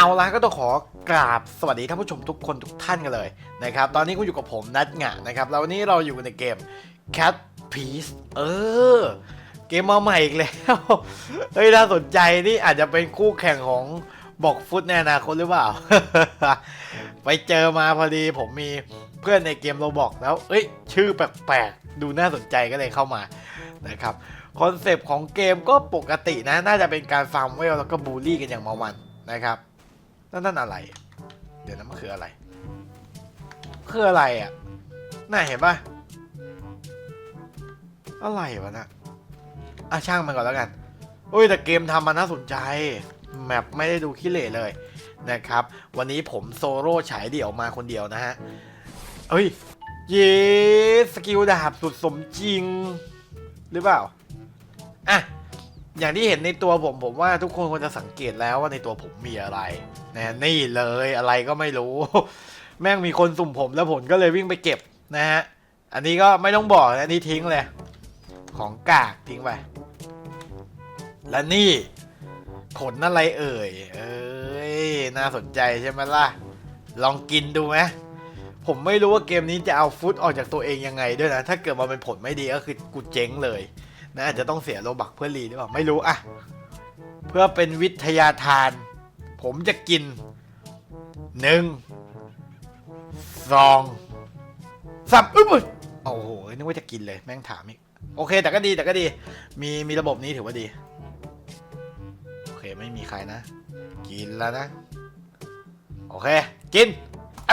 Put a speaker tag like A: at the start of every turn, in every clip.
A: เอาละก็ต้องขอกราบสวัสดีท่านผู้ชมทุกคนทุกท่านกันเลยนะครับ ตอนนี้คุณอยู่กับผมนัดหงะนะครับ แล้ววันนี้เราอยู่ในเกม Cat Piece เออ เกมมาใหม่อีกแล้ว เฮ้ยน่าสนใจนี่อาจจะเป็นคู่แข่งของบอกฟุตในอนาคตหรือเปล่า ไปเจอมาพอดีผมมีเพื่อนในเกมโราบอกแล้ว เอ้ย ชื่อแปลกๆ ดูน่าสนใจก็เลยเข้ามานะครับคอนเซปต์ของเกมก็ปกตินะ น่าจะเป็นการฟาร์มเวลแล้วก็บูลลี่กันอย่างเมามันนะครับ นั่นนั่นอะไร เดี๋ยวนะมันคืออะไร คืออะไรอะน่าเห็นปะอะไรวะนะอะช่างมันก่อนแล้วกันโอ้ยแต่เกมทำมันน่าสนใจ แมปไม่ได้ดูขี้เหร่เลยนะครับ วันนี้ผมโซโล่ฉายเดี่ยวมาคนเดียวนะฮะเฮ้ยเย้สกิลดาบสุดสมจริง หรือเปล่า อะ อย่างที่เห็นในตัวผมผมว่าทุกคนควรจะสังเกตแล้วว่าในตัวผมมีอะไรนะนี่เลยอะไรก็ไม่รู้ แม่งมีคนสุ่มผมแล้วผมก็เลยวิ่งไปเก็บนะฮะอันนี้ก็ไม่ต้องบอกนะนี่ทิ้งเลย ของกากทิ้งไปและนี่ขนอะไรเอ่ย เอ้ย น่าสนใจใช่ไหมล่ะ ลองกินดูไหมผมไม่รู้ว่าเกมนี้จะเอาฟุตออกจากตัวเองยังไงด้วยนะ ถ้าเกิดมาเป็นผลไม่ดีก็คือกูเจ๊งเลย นะอาจจะต้องเสียโลบักเพื่อรีหรือเปล่าไม่รู้อะเพื่อเป็นวิทยาทาน ผมจะกินหนึ่งสองสามอึ๊บโอ้โหนึกว่าจะกินเลยแม่งถามอีกโอเค แต่ก็ดีแต่ก็ดี มีมีระบบนี้ถือว่าดี โอเคไม่มีใครนะ กินแล้วนะ โอเค กินอะ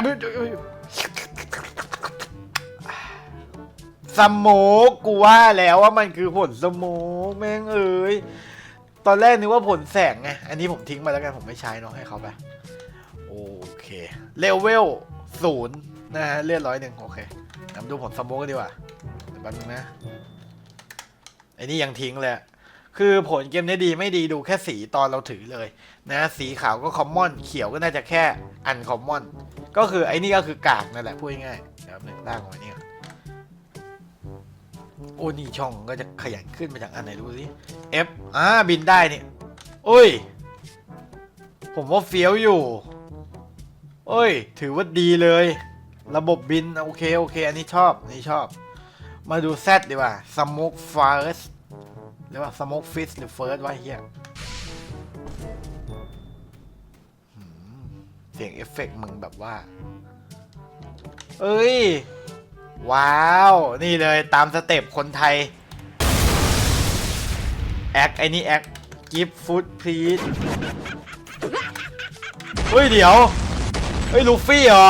A: สโมกกูว่าแล้วว่ามันคือผลสโมกแม่งเอ้ยตอนแรกนึกว่าผลแสงไงอันนี้ผมทิ้งไปแล้วกันผมไม่ใช้เนาะให้เขาไปโอเคเลเวลศูนย์นะฮะเลือดร้อยหนึ่งโอเคนมาดูผลสโมกกันดีกว่าเดี๋ยวแป๊บนึงนะไอ้นี่ยังทิ้งเลยคือผลเกมนี้ดีไม่ดีดูแค่สีตอนเราถือเลยนะสีขาวก็คอมมอนเขียวก็น่าจะแค่อันคอมมอนก็คือไอ้นี่ก็คือกากนั่นแหละพูดง่ายๆเดี๋ยวหนึ่งล่างของไอ้นี่ โอ้นี่ช่องก็จะขยันขึ้นมาจากอันไหนดูสิ F อ่าบินได้นี่อุ้ย ผมว่าเฟี้ยวอยู่เอ้ย ถือว่าดีเลย ระบบบิน โอเค โอเค อันนี้ชอบอันนี้ชอบ มาดู Z ดีกว่า Smoke First หรือว่า Smoke Fist หรือ First วะเฮียเสียงเอฟเฟกต์มึงแบบว่า เอ้ย ว้าว นี่เลยตามสเต็ปคนไทย แอคไอ้นี่แอคกิฟฟูดพลีสเฮ้ย เดี๋ยว เฮ้ย ลูฟี่เหรอ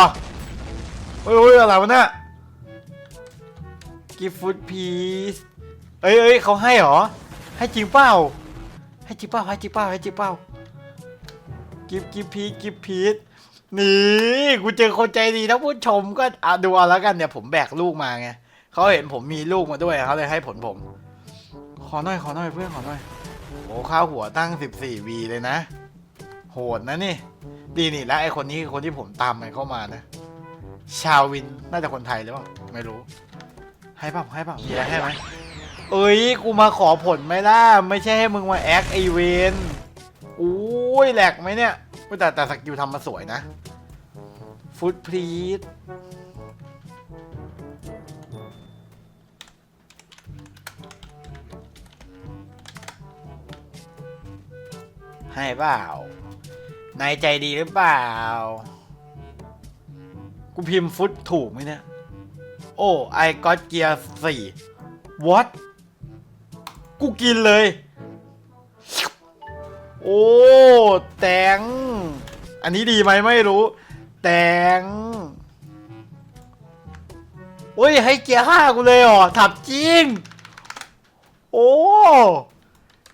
A: เฮ้ยเฮ้ยอะไรวะเนี่ยกิฟฟูดพีซเอ้ยเอ้ยเขาให้เหรอ ให้จริงเปล่า ให้จริงเปล่าให้จริงเปล่าให้จริงเปล่ากิฟกิฟพีซกิฟพีซ นี่กูเจอคนใจดีนะผู้ชมก็อะดูเอาแล้วกันเนี่ยผมแบกลูกมาไงเขาเห็นผมมีลูกมาด้วยเขาเลยให้ผลผม ขอหน่อยขอหน่อยเพื่อนขอหน่อยโอ้ข้าวหัวตั้ง 14วีเลยนะ โหดนะนี่ ดีนี่แล้วไอคนนี้คือคนที่ผมตามมันเข้ามานะ ชาววินน่าจะคนไทยหรือเปล่าไม่รู้ ให้ป่ะให้ป่ะมีอะไรให้ไหมเอ้ยกูมาขอผลไหมล่ะไม่ใช่ให้มึงมาแอคไอเวนอุ้ยแหลกไหมเนี่ย แต่แต่สกิลทำมาสวยนะฟุตพรีดให้เปล่านายใจดีหรือเปล่า กูพิมพ์ฟุตถูกไหมเนี่ย โอ้ไอก็เกียร์สี่ what กูกินเลย โอ้ แตง อันนี้ดีไหมไม่รู้ แตงโอ้ย ให้เกียร์ห้ากูเลยเหรอถับจริง โอ้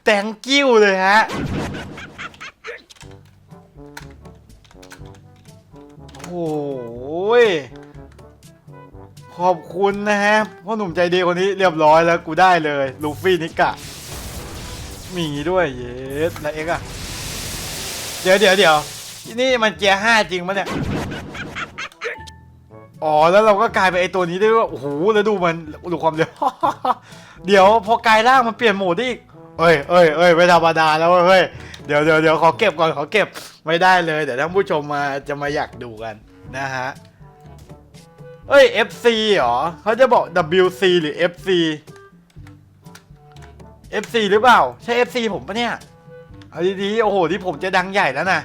A: แตงกิ้วเลยฮะ โอ้ย ขอบคุณนะฮะพ่อหนุ่มใจดีคนนี้เรียบร้อยแล้วกูได้เลย ลูฟี่นิกะ มีด้วยเยสแล้วเอ็กอะเดี๋ยวเดี๋ยวเดี๋ยวนี่มันเกียร์ห้าจริงปะเนี่ย อ๋อแล้วเราก็กลายเป็นไอตัวนี้ได้ด้วยโอ้โหแล้วดูมันดูความเร็ว เดี๋ยวพอกลายร่างมันเปลี่ยนโหมดได้อีกเอ้ยเอ้ยเอ้ยไม่ธรรมดาแล้วเว้ยเฮ้ยเดี๋ยวเดี๋ยวเดี๋ยวขอเก็บก่อนขอเก็บไม่ได้เลยเดี๋ยวท่านผู้ชมมาจะมาอยากดูกันนะฮะเอ้ย FC เหรอเขาจะบอก WC หรือ FC FC หรือเปล่า ใช่ FC ผมปะเนี่ยเอาดีๆโอ้โหที่ผมจะดังใหญ่แล้วนะ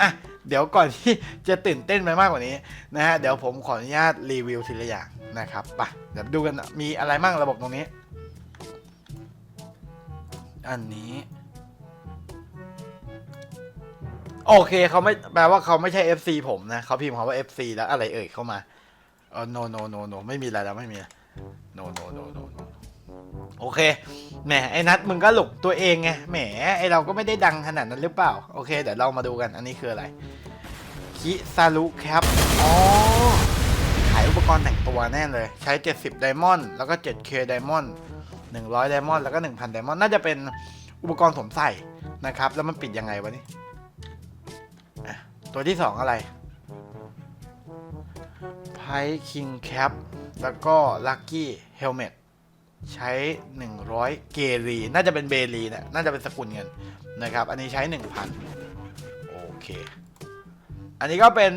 A: อะเดี๋ยวก่อนที่จะตื่นเต้นไปมากกว่านี้นะฮะเดี๋ยวผมขออนุญาตรีวิวทีละอย่างนะครับไปเดี๋ยวดูกันนะมีอะไรมั่งระบบตรงนี้ อันนี้ โอเคเขาไม่แปลว่าเขาไม่ใช่ FC ผมนะเขาพิมพ์คำว่า FC แล้วอะไรเอ่ยเข้ามาเออ no no no no ไม่มีอะไรแล้วไม่มี no no no no no โอเค แหม ไอ้นัทมึงก็หลกตัวเองไง แหม ไอเราก็ไม่ได้ดังขนาดนั้นหรือเปล่า โอเค เดี๋ยวเรามาดูกัน อันนี้คืออะไร คิซารุแคปอ๋อ ขายอุปกรณ์แต่งตัวแน่เลย ใช้ 70ไดมอนด์ แล้วก็ 7K ไดมอนด์ 100ไดมอนด์ แล้วก็ 1,000ไดมอนด์ น่าจะเป็นอุปกรณ์สวมใส่นะครับ แล้วมันปิดยังไงวะนี่ตัวที่ 2 อะไรไพคิงแคปแล้วก็ลัคกี้เฮลเมต ใช้ 100 เกรีน่าจะเป็นเบรีนะน่าจะเป็นสกุลเงินนะครับ อันนี้ใช้ 1,000 โอเค อันนี้ก็เป็น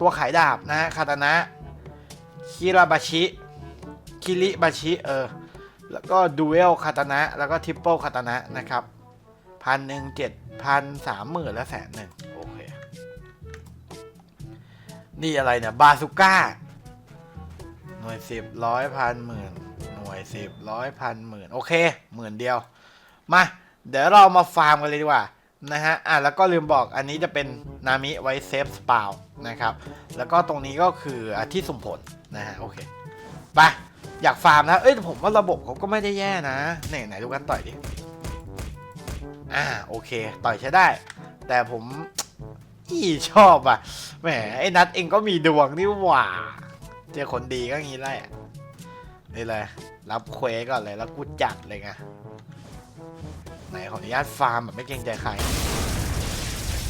A: ตัวขายดาบนะฮะคาตานะ คิราบาชิ คิริบาชิ เออ แล้วก็ดูเอลคาตานะ แล้วก็ทริปเปิลคาตานะนะครับพันหนึ่งเจ็ดพันสามหมื่นและแสนหนึ่งโอเค นี่อะไรเนี่ย บาซูก้า หน่วยสิบร้อยพันหมื่น น่วยสิบร้อยพันหมื่นโอเคหมื่นเดียว มา เดี๋ยวเรามาฟาร์มกันเลยดีกว่านะฮะ อะ แล้วก็ลืมบอกอันนี้จะเป็นนามิไว้เซฟสปาวนะครับ แล้วก็ตรงนี้ก็คืออที่สุ่มผลนะฮะ โอเค ไป อยากฟาร์มนะ เอ้ยผมว่าระบบเขาก็ไม่ได้แย่นะ ไหนไหนดูกันต่อยดิ อ่า โอเค ต่อยใช้ได้ แต่ผมอีชอบอะ แหม ไอ้นัทเองก็มีดวงนี่หว่า เจอคนดีก็งี้แหละนี่เลย รับเควสก่อนเลยแล้วกูจัดเลยไงไหนขออนุญาตฟาร์มแบบไม่เกรงใจใคร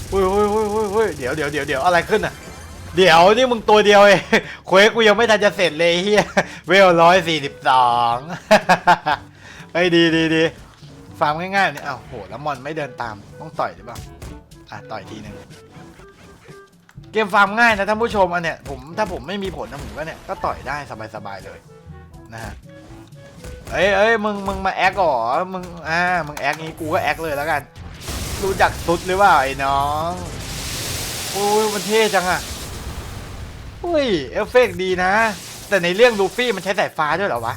A: เฮ้ยเฮ้ยเฮ้ยเฮ้ยเดี๋ยวเดี๋ยวเดี๋ยวเดี๋ยวอะไรขึ้นอะ เดี๋ยวนี่มึงตัวเดียวเองเควสกูยังไม่ทันจะเสร็จเลยเฮียเวลร้อยสี่สิบสองไอ้ดีดีดีฟาร์มง่ายๆนี้อ้าวโหแล้วมอนไม่เดินตามต้องต่อยหรือเปล่าอะต่อยทีหนึ่งเกมฟาร์มง่ายนะท่านผู้ชมอันเนี้ยผมถ้าผมไม่มีผลนะผมก็เนี่ยก็ต่อยได้สบายๆเลยนะฮะ เอ้ยเอ้ยมึงมึงมาแอคหรอมึงอ่ามึงแอคงี้กูก็แอคเลยแล้วกัน รู้จักตุ๊ดหรือเปล่าไอ้น้องโอ้ยมันเท่จังอะอุ้ยเอฟเฟกต์ดีนะ แต่ในเรื่องลูฟี่มันใช้สายฟ้าด้วยเหรอวะ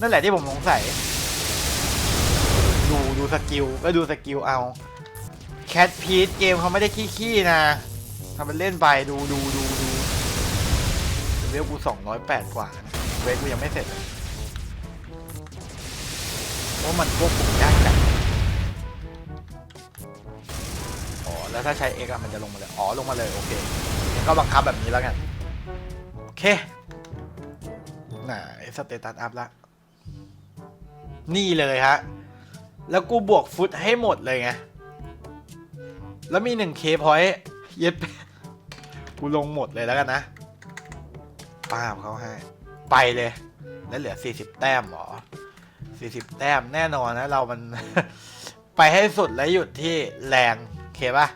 A: นั่นแหละที่ผมสงสัยดูดูสกิลก็ดูสกิลเอาแคทพีทเกมเขาไม่ได้ขี้ๆนะทำเป็นเล่นไปดูดูดูดูเวลกู208กว่านะเวลกูยังไม่เสร็จ ราะมันควบคุมยากจัดอ๋อแล้วถ้าใช้ X อะมันจะลงมาเลย อ๋อ ลงมาเลย โอเคงั้นก็บังคับแบบนี้แล้วกัน โอเค น่ะสเตตัสอัพละ นี่เลยฮะ แล้วกูบวกฟุตให้หมดเลยไง แล้วมี 1K พอยต์เย็ดกูลงหมดเลยแล้วกันนะป้าบเขาให้ ไปเลย แล้วเหลือ 40 แต้มหรอ 40แต้มแน่นอนนะ เรามัน ไปให้สุดแล้วหยุดที่แรงโอเคปะ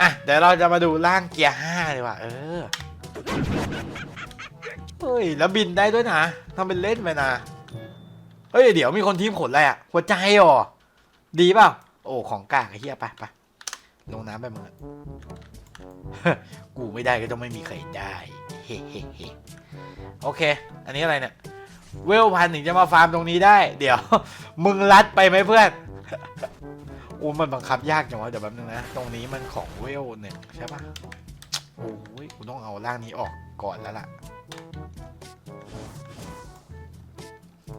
A: อะ เดี๋ยวเราจะมาดูร่างเกียร์5ดีกว่าเออเฮ้ย แล้วบินได้ด้วยนะทำเป็นเล่นไปนะ เฮ้ย เดี๋ยวมีคนทีมขนอะไรอะ หัวใจเหรอดีเปล่าโอ้ ของกากไอ้เหี้ยไปไปลงน้ำไปมึงอกูไม่ได้ก็ต้องไม่มีใครได้ เฮ้เฮ้เฮ้โอเค อันนี้อะไรเนี่ย เวลพันถึงจะมาฟาร์มตรงนี้ได้ เดี๋ยว มึงรัดไปไหมเพื่อนโอ้มันบังคับยากจังวะเดี๋ยวแป๊บนึงนะ ตรงนี้มันของเวลหนึ่งใช่ปะโอ้ยกูต้องเอาร่างนี้ออกก่อนแล้วล่ะ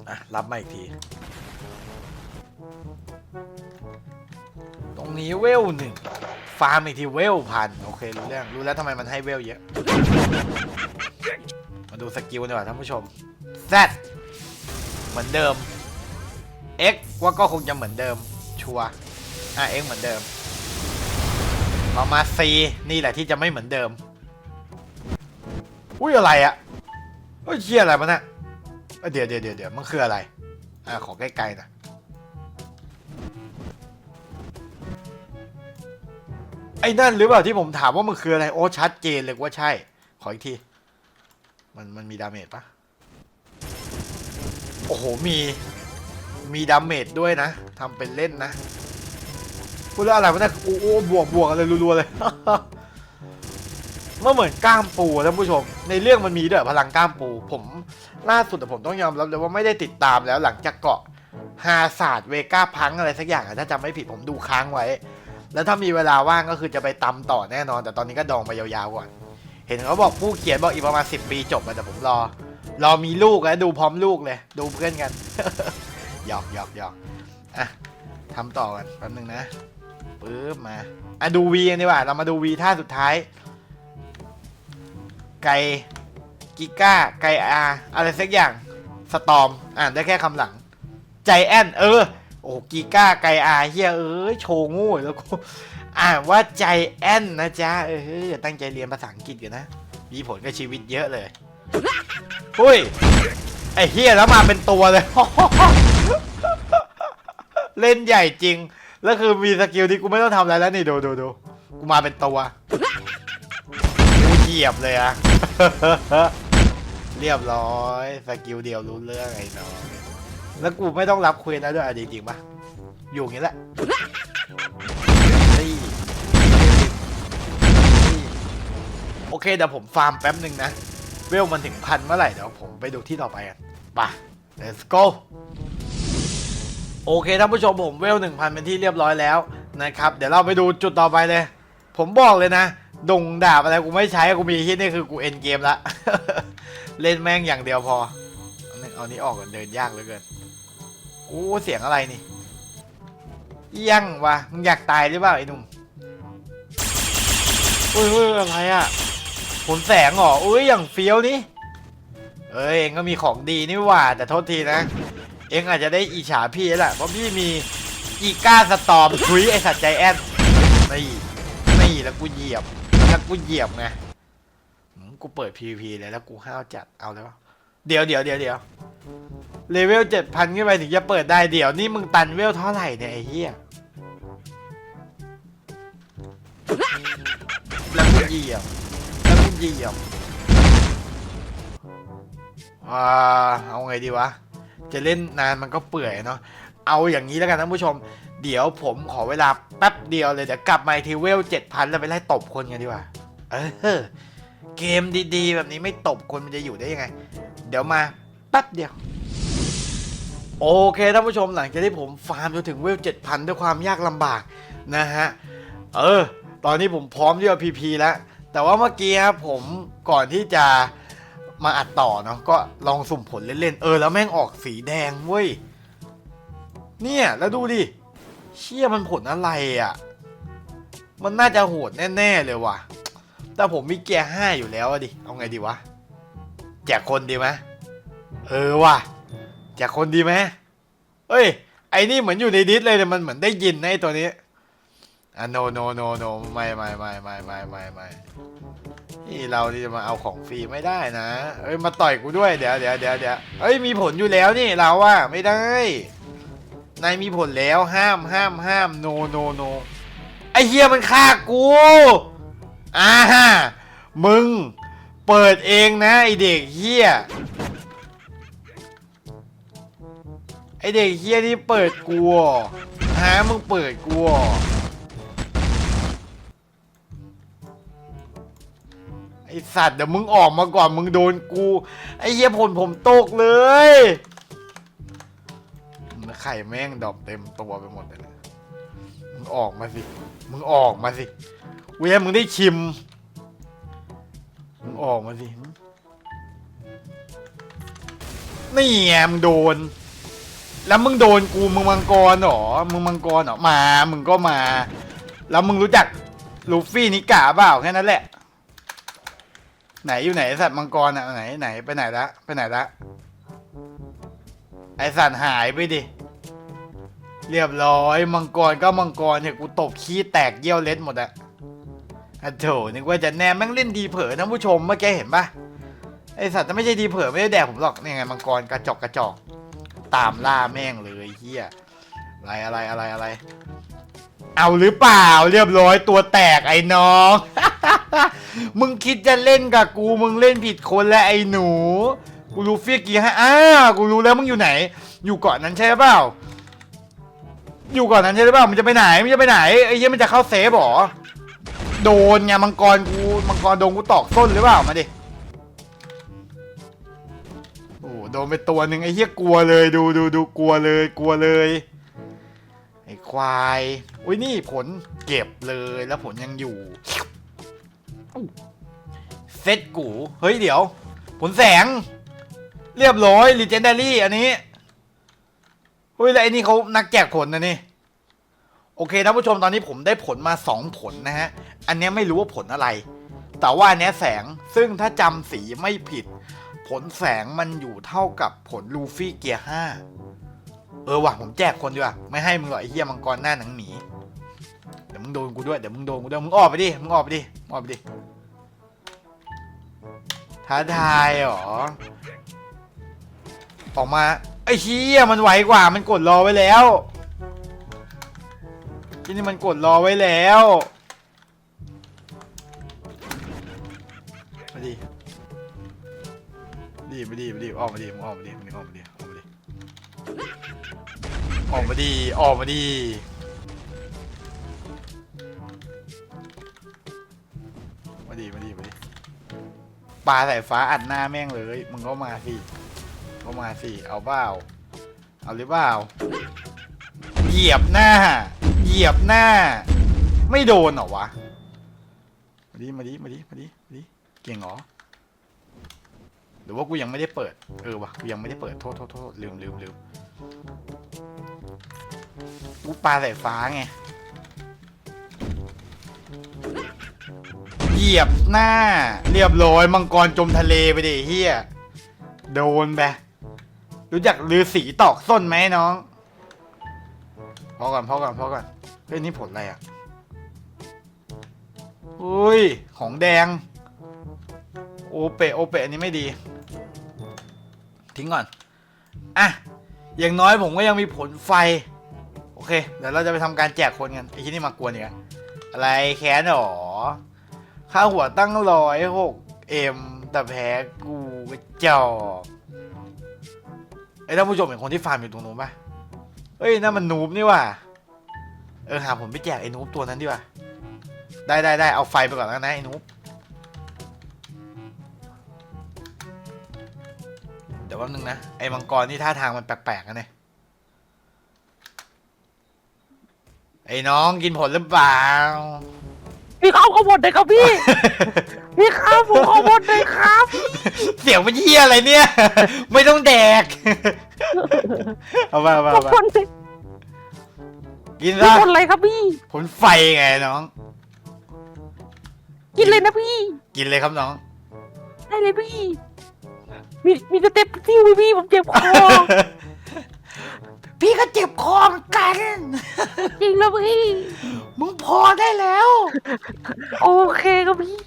A: อะรับมาอีกที ตรงนี้เวลหนึ่งฟาร์มอีกทีเวลพันโอเครู้เรื่องรู้แล้วทำไมมันให้เวลเยอะ มาดูสกิลดีกว่าท่านผู้ชม Z เหมือนเดิม X ว่าก็คงจะเหมือนเดิม ชัวอะ X เหมือนเดิมต่อมา C นี่แหละที่จะไม่เหมือนเดิม อุ้ยอะไรอะเฮ้ยเชี่ยอะไรมันอะเดี๋ยวเดี๋ยวเดี๋ยวมันคืออะไร อะ ขอใกล้ๆนะไอ้นั่นหรือเปล่าที่ผมถามว่ามันคืออะไร โอ้ชัดเจนเลยว่าใช่ ขออีกที มันมันมีดาเมจปะ อ้โห มี มีดาเมจด้วยนะทำเป็นเล่นนะพูดแล้วอะไรวะเนี่ยโอ้โหบวกบวกอะไรรัวๆเลยมันเหมือนกล้ามปูท่านผู้ชม ในเรื่องมันมีด้วยพลังกล้ามปู ผมล่าสุดแต่ผมต้องยอมรับเลยว่าไม่ได้ติดตามแล้วหลังจากเกาะฮาศาสตร์เวก้าพังอะไรสักอย่างถ้าจำไม่ผิดผมดูค้างไว้ แล้วถ้ามีเวลาว่างก็คือจะไปตำต่อแน่นอน แต่ตอนนี้ก็ดองไปยาวๆก่อน เห็นเขาบอกผู้เขียนบอกอีกประมาณ 10 ปีจบแต่ผมรอ รอมีลูกแล้วดูพร้อมลูกเลย ดูเพื่อนกันหยอกหยอกหยอกอะทำต่อกันแป๊บนึงนะปึ๊บมาอะดูวีกันดีกว่าเรามาดูวีท่าสุดท้าย ไก่กิก้า ไก่อาอะไรสักอย่างสตอมอ่านได้แค่คำหลัง ใจแอนเออ โอ้กีก้าไกอาเฮียเอ้ยโชว์งูแล้วกูอ่านว่าใจแอนนะจ๊ะเออตั้งใจเรียนภาษาอังกฤษกันนะ มีผลกับชีวิตเยอะเลย หุ้ย ไอเฮียแล้วมาเป็นตัวเลย เล่นใหญ่จริง แล้วคือมีสกิลที่กูไม่ต้องทำอะไรแล้วนี่ดูดูดูกูมาเป็นตัว กูเหยียบเลยอะ เรียบร้อยสกิลเดียวรู้เรื่องไอ้น้องแล้วกูไม่ต้องรับเควสแล้วด้วยอะจริงๆปะอยู่อย่างนี้แหละโอเคเดี๋ยวผมฟาร์มแป๊บหนึ่งนะ เวลมันถึงพันเมื่อไหร่เดี๋ยวผมไปดูที่ต่อไปกันไป let's go โอเคท่านผู้ชมผมเวลหนึ่งพันเป็นที่เรียบร้อยแล้วนะครับเดี๋ยวเราไปดูจุดต่อไปเลย ผมบอกเลยนะดงดาบอะไรกูไม่ใช้กูมีที่นี่คือกูเอ็นเกมละ เล่นแม่งอย่างเดียวพอเอานี่เอานี้ออกก่อนเดินยากเหลือเกินโอ้เสียงอะไรนี่ยั่งวะมึงอยากตายหรือเปล่าไอ้หนุ่มเฮ้ยอะไรอะ ผลแสงเหรออุ้ยอย่างเฟี้ยวนี่เอ้ยเองก็มีของดีนี่หว่าแต่โทษทีนะ เองอาจจะได้อิจฉาพี่แหละเพราะพี่มีอีก้าสตอมทุยไอสัตว์ใจแอนนี่นี่แล้วกูเหยียบแล้วกูเหยียบไงหืมกูเปิด PVP เลยแล้วกูห้าวจัดเอาเลยวเดี๋ยวเดี๋ยวเดี๋ยวเดี๋ยวเลเวลเจ็ดพันขึ้นไปถึงจะเปิดได้เดี๋ยวนี่มึงตันเวลเท่าไหร่เนี่ยไอ้เหี้ยแล้วกูเหยียบ เยียบอ่าเอาไงดีวะ จะเล่นนานมันก็เปื่อยเนาะ เอาอย่างนี้แล้วกันท่านผู้ชม เดี๋ยวผมขอเวลาแป๊บเดียวเลย เดี๋ยวกลับมาทีเวลเจ็ดพันแล้วไปไล่ตบคนกันดีกว่า เออ เกมดีๆ แบบนี้ไม่ตบคนมันจะอยู่ได้ยังไง เดี๋ยวมาแป๊บเดียวโอเคท่านผู้ชมหลังจากที่ผมฟาร์มจนถึงเวลเจ็ดพันด้วยความยากลำบากนะฮะ เออ ตอนนี้ผมพร้อมที่จะพีพีแล้ว แต่ว่าเมื่อกี้ครับผมก่อนที่จะมาอัดต่อเนาะก็ลองสุ่มผลเล่นๆ เออ แล้วแม่งออกสีแดงเว้ย เนี่ย แล้วดูดิ เชี่ยมันผลอะไรอะ่ะ มันน่าจะโหดแน่ๆเลยว่ะ แต่ผมมีเกียร์ห้าอยู่แล้วอะดิ เอาไงดีวะ แจกคนดีไหมเออว่ะ แจกคนดีไหมเอ้ย ไอ้นี่เหมือนอยู่ในดิสเลยแต่มันเหมือนได้ยินในตัวนี้ อะ no no no no ไม่ไม่ไม่ไม่ไม่ไม่ไม่นี่เราที่จะมาเอาของฟรีไม่ได้นะ เอ้ยมาต่อยกูด้วยเดี๋ยวเดี๋ยวเดี๋ยวเดี๋ยวเอ้ยมีผลอยู่แล้วนี่เราว่าไม่ได้นายมีผลแล้วห้ามห้ามห้าม no no no ไอเฮียมันฆ่ากูอ่ามึง เปิดเองนะไอเด็กเฮียไอเด็กเฮียนี่เปิดกูฮะมึงเปิดกู ไอสัตว์เดี๋ยวมึงออกมาก่อนมึงโดนกู ไอเฮียผลผมตกเลยไข่แม่งดอกเต็มตัวไปหมดเลยนะมึงออกมาสิ มึงออกมาสิเว้ยมึงได้ชิม มึงออกมาสิ นี่ไงมึงโดน แล้วมึงโดนกูมึงมังกรเหรอ มึงมังกรเหรอ มา มึงก็มา แล้วมึงรู้จักลูฟี่นิกาเปล่าแค่นั้นแหละ ไหนอยู่ไหนไอ้สัตว์มังกรอะไหนไหนไปไหนละไปไหนละไอสัตว์หายไปดิ เรียบร้อย มังกรก็มังกรเนี่ยกูตบขี้แตกเยี่ยวเล็ดหมดอะอะโถนึกว่าจะแนมแม่งเล่นดีเผลอท่านผู้ชมเมื่อกี้เห็นปะไอสัตว์จะไม่ใช่ดีเผลอไม่ได้แดกผมหรอกนี่ไงมังกรกระจอกกระจอก ตามล่าแม่งเลยเฮียอะไรอะไรอะไรอะไร เอาหรือเปล่าเรียบร้อยตัวแตกไอ้น้อง มึงคิดจะเล่นกับกูมึงเล่นผิดคนแล้วไอ้หนู กูรู้เฟียกีให้อ้ากูรู้แล้วมึงอยู่ไหน อยู่เกาะนั้นใช่เปล่า อยู่เกาะนั้นใช่หรือเปล่ามึงจะไปไหนมึงจะไปไหนไอ้เหี้ยมันจะเข้าเซฟหรอโดนไงมังกรกูมังกรโดนกูตอกส้นหรือเปล่ามาดิโอ้โดนไปตัวหนึ่งไอ้เหี้ยกลัวเลยดูดูดูกลัวเลยกลัวเลยไอ้ควายอุ้ยนี่ผลเก็บเลยแล้วผลยังอยู่ เซตกู เฮ้ยเดี๋ยว ผลแสง เรียบร้อยลีเจนดารี่อันนี้เฮ้ยแล้วไอ้นี่เขานักแจกผลนะนี่ โอเคท่านผู้ชมตอนนี้ผมได้ผลมาสองผลนะฮะ อันนี้ไม่รู้ว่าผลอะไร แต่ว่าอันเนี้ยแสงซึ่งถ้าจำสีไม่ผิด ผลแสงมันอยู่เท่ากับผลลูฟี่เกียร์ห้าเออว่ะผมแจกคนดีกว่าไม่ให้มึงหรอกไอ้เหี้ยมังกรหน้าหนังหมี ยวมึงโดนกูด้วยเดี๋ยวมึงโดนกูด้วยมึงออกไปดิมึงออกไปดิมึงออกไปดิท้าทายเหรอออกมาไอ้เหี้ยมันไวกว่ามันกดรอไว้แล้วที่นี่มันกดรอไว้แล้วมาดิดีมาดีมาดีออกมาดีมึงออกมาดีมึงออกมาดีออกมาดีออกมาดีออกมาดี ปลาสายฟ้าอัดหน้าแม่งเลย มึงก็มาสิก็มาสิ เอาเปล่าเอาหรือเปล่า เหยียบหน้า เหยียบหน้า ไม่โดนเหรอวะ มาดีมาดีมาดีมาดีมาดีเก่งเหรอ หรือว่ากูยังไม่ได้เปิด เออวะกูยังไม่ได้เปิด โทษโทษโทษลืมลืมลืมกูปลาสายฟ้าไง เหยียบหน้า เรียบร้อยมังกรจมทะเลไปดิเฮียโดนไปรู้จักลือสีตอกส้นไหมน้องพอก่อนพอก่อนพอก่อนเฮ้ยนี่ผลอะไรอะอุ้ยของแดง โอเปะโอเปะอันนี้ไม่ดี ทิ้งก่อนอะอย่างน้อยผมก็ยังมีผลไฟ โอเค เดี๋ยวเราจะไปทำการแจกคนกันไอ้ที่นี่มากวนเนี่ยอะไรแค้นหรอ ค่าหัวตั้งร้อยหกเอ็มแต่แพ้กูจอกไอ้ท่านผู้ชมเห็นคนที่ฟาร์มอยู่ตรงนู้นปะเฮ้ยนั่นมันนูบนี่ว่ะเออหาผมไปแจกไอ้นูบตัวนั้นดีกว่าได้ได้ได้เอาไฟไปก่อนแล้วนะไอ้นูบเดี๋ยวแป๊บนึงนะไอ้มังกรนี่ท่าทางมันแปลกๆนะเนี่ยไอ้น้องกินผลหรือเปล่า
B: พี่ครับขอหมดเลยครับพี่ พี่ครับผมขอหมดเลยครับ
A: เสียงมันเยี่ยอะไรเนี่ย ไม่ต้องแดก เอาไปเอาไป
B: ขอ
A: เอาไป
B: หมดเลย
A: กิน
B: พี่
A: ซะ
B: หมดเลยครับพี่
A: ผลไฟไงน้อง
B: กินเลยนะพี่
A: กินเลยครับน้อง
B: ได้เลยพี่ มีมีสเต็ปที่วพี่ผมเจ็บคอ
A: พี่ก็เจ็บคอเหมือนกัน
B: จริงแล้วพี่
A: มึงพอได้แล้ว
B: โอเคครับพี่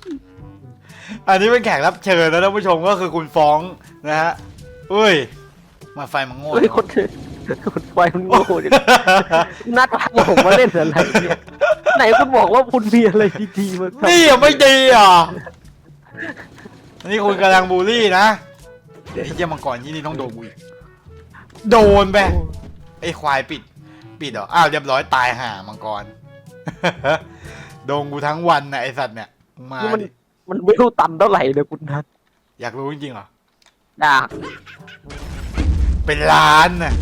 A: อันนี้เป็นแขกรับเชิญนะท่านผู้ชมก็คือคุณฟ้องนะฮะอุ้ย มาไฟมังโง่
B: เฮ้ยคนคนไฟมันโง่จังนัดพาผมมาเล่นอะไรเนี่ยไหนคุณบอกว่าคุณมีอะไรดีๆมาทำ
A: นี่ยังไม่ดีอะอันนี้คุณกำลังบูลลี่นะไอ้เจ้ามังกรยี่นี่ต้องโดนกูอีกโดนไปไอ้ควายปิด ปิดเหรออ้าวเรียบร้อยตายห่ามังกร โดนกูทั้งวันนะไอสัตว์เนี่ยมึงมา
B: นี่มัน
A: ดิ
B: มันไม่รู้ตันเท่าไหร่เลยคุณนัท
A: อยากรู้จริงๆเหรอ
B: ด่า
A: เป็นล้านน่ะ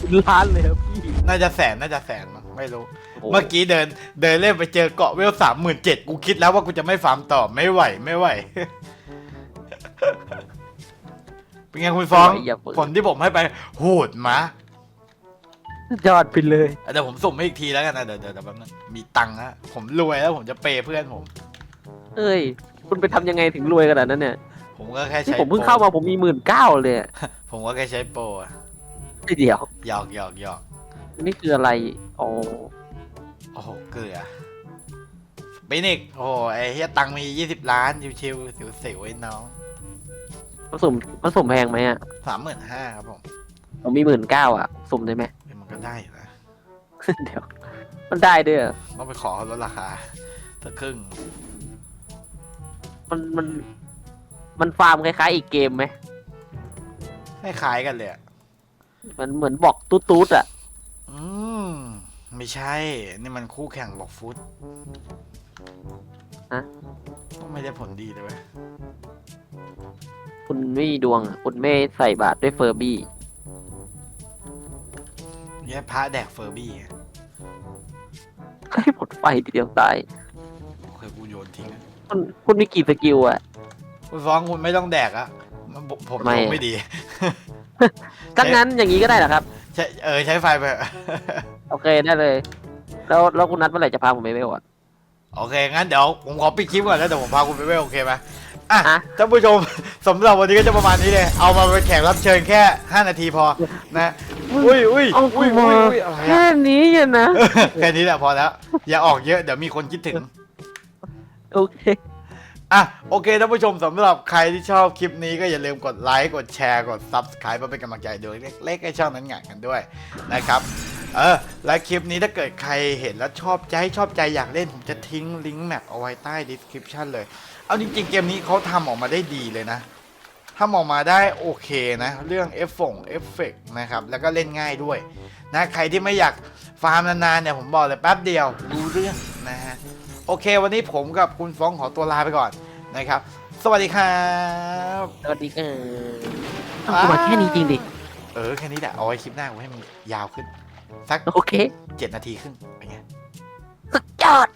B: เป็นล้านเลยครับพี่
A: น่าจะแสนน่าจะแสนมั้งไม่รู้
B: โอ้
A: เมื่อกี้เดิน เดินเล่นไปเจอเกาะเวลสามหมื่นเจ็ดกูคิดแล้วว่ากูจะไม่ฟาร์มต่อไม่ไหวไม่ไหว เป็นไงคุณฟ้อง
B: อย่าเปิด
A: ผลที่ผมให้ไปโหดมะ
B: ยอดไปเลย
A: เดี๋ยวผมสุ่มให้อีกทีแล้วกันนะเดี๋ยวเดี๋ยวเดี๋ยวแป๊บนึงมีตังค์นะผมรวยแล้วผมจะเปย์เพื่อนผม
B: เอ้ย คุณไปทำยังไงถึงรวยขนาดนั้นเนี่ย
A: ผมก็แค่
B: ที่
A: ใช้
B: ผมเพิ่ง
A: โปร
B: เข้ามาผมมีหมื่นเก้าเลยอะ
A: ผมก็แค่ใช้โปรอะ
B: เดียว
A: หยอกหยอกหยอก
B: นี่คืออะไรอ๋อ
A: โอ้โหเกลือปินิกโอ้โหไอ้เฮียตังค์มียี่สิบล้านชิวๆสิวๆไอ้น้อง
B: ผสมผสมแพงไหมอะ
A: สามหมื่นห้าครับผม
B: ผมมีหมื่นเก้าอะสุ่มได้ไหม
A: เอ้ย มันก็ได้อยู่นะ
B: เดี๋ยว มันได้ด้วยเหรอ
A: ต้องไปขอเขาลดราคาสักครึ่ง
B: มันมัน มันฟาร์มคล้ายๆอีกเกมไหม
A: ให้ขายกันเลยอะ
B: มันเหมือนบอกตุ๊ดตุ๊ดๆอะ
A: อืมไม่ใช่ นี่มันคู่แข่งบอกฟุต
B: ฮะ
A: ก็ไม่ได้ผลดีเลยเว้ย
B: คุณไม่มีดวงอะคุณไม่ใส่บาตรด้วยเฟอร์บี้
A: แย่พระแดกเฟอร์บี้อะ
B: ให้หมดไฟทีเดียวตาย
A: เคยกูโยนทิ้งอะ
B: คุณคุณมีกี่สกิลอะ
A: คุณฟ้องคุณไม่ต้องแดกอะมันผมผม
B: ทำไม
A: โย
B: อะ
A: นไม่ดี
B: ถ้างั้นอย่างนี้ก็ได้เหรอครับ
A: ใช้เออใช้ไฟไปเถอะ
B: โอเคได้เลย แล้วแล้วคุณนัดเมื่อไหร่จะพาผมไปเวลอะ
A: โอเค งั้นเดี๋ยวผมขอปิดคลิปก่อนแล้วเดี๋ยวผมพาคุณไปเวลโอเคไหม อะ
B: อะ
A: ท่านผู้ชม สำหรับวันนี้ก็จะประมาณนี้เลย เอามาเป็นแขกรับเชิญแค่ 5 นาทีพอนะอุ้ยอุ้ย
B: เอา
A: อุ้ย
B: มา
A: อุ้ยอุ้ยอะไร
B: แค่
A: อะ
B: นี้เนี่ยนะ
A: แค่นี้แหละพอแล้ว อย่าออกเยอะเดี๋ยวมีคนคิดถึง
B: โอเค
A: อะโอเคท่านผู้ชมสำหรับใครที่ชอบคลิปนี้ก็อย่าลืมกดไลค์กดแชร์กด Subscribe เพื่อเป็นกำลังใจดูเล็กๆให้ช่องนั้นงานกันด้วยนะครับเออและคลิปนี้ถ้าเกิดใครเห็นแล้วชอบใจชอบใจอยากเล่นผมจะทิ้งลิงก์แมปเอาไว้ใต้ description เลย เอาจริงๆเกมนี้เขาทำออกมาได้ดีเลยนะทำออกมาได้โอเคนะ เรื่องเอฟฟงเอฟเฟกนะครับ แล้วก็เล่นง่ายด้วยนะใครที่ไม่อยากฟาร์มนานๆเนี่ยผมบอกเลยแป๊บเดียวรู้เรื่องนะฮะโอเค วันนี้ผมกับคุณฟ้องขอตัวลาไปก่อนนะครับ สวัสดีครับ
B: สวัสดีครับเอาคุณมาแค่นี้จริงดิ
A: เออแค่นี้แหละเอาไว้คลิปหน้ากูให้มันยาวขึ้น สัก
B: โอเค
A: เจ็ดนาทีครึ่งเป็นไง
B: สุดยอด